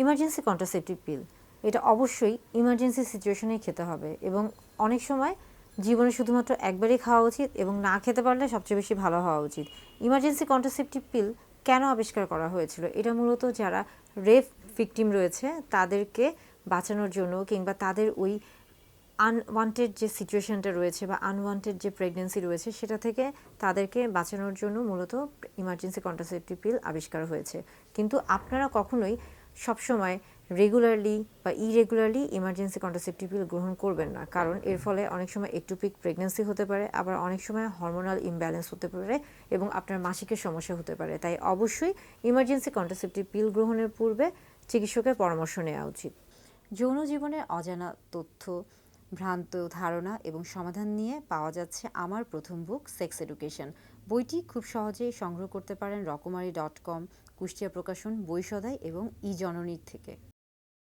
Emergency contraceptive pill এটা অবশ্যই emergency সিচুয়েশনেই খেতে হবে এবং অনেক সময় জীবনে শুধুমাত্র একবারই খাওয়া উচিত এবং না খেতে পারলে সবচেয়ে বেশি ভালো হওয়া উচিত। ইমার্জেন্সি কন্ট্রাসেপটিভ পিল কেন আবিষ্কার করা হয়েছিল? এটা মূলত যারা রেপ ভিকটিম রয়েছে, তাদেরকে বাঁচানোর জন্য কিংবা তাদের ওই আনওয়ান্টেড যে সিচুয়েশনটা রয়েছে বা আনওয়ান্টেড যে প্রেগনেন্সি রয়েছে, সেটা থেকে তাদেরকে বাঁচানোর জন্য মূলত ইমার্জেন্সি কন্ট্রাসেপটিভ পিল আবিষ্কার হয়েছে। কিন্তু আপনারা কখনোই সবসময় রেগুলারলি বা ইরেগুলারলি ইমার্জেন্সি কন্ট্রাসেপটিভ পিল গ্রহণ করবেন না। কারণ এর ফলে অনেক সময় একটুপিক প্রেগনেন্সি হতে পারে, আবার অনেক সময় হরমোনাল ইমব্যালেন্স হতে পারে এবং আপনার মাসিকের সমস্যা হতে পারে। তাই অবশ্যই ইমার্জেন্সি কন্ট্রাসেপটিভ পিল গ্রহণের পূর্বে চিকিৎসকের পরামর্শ নেওয়া উচিত। যৌন জীবনের অজানা তথ্য ভ্রান্ত ধারণা এবং সমাধান নিয়ে পাওয়া যাচ্ছে আমার প্রথম বুক সেক্স এডুকেশন বইটি খুব সহজেই সংগ্রহ করতে পারেন রকমারি ডট কম, কুষ্টিয়া প্রকাশন বই সদাই এবং ই জননীর থেকে।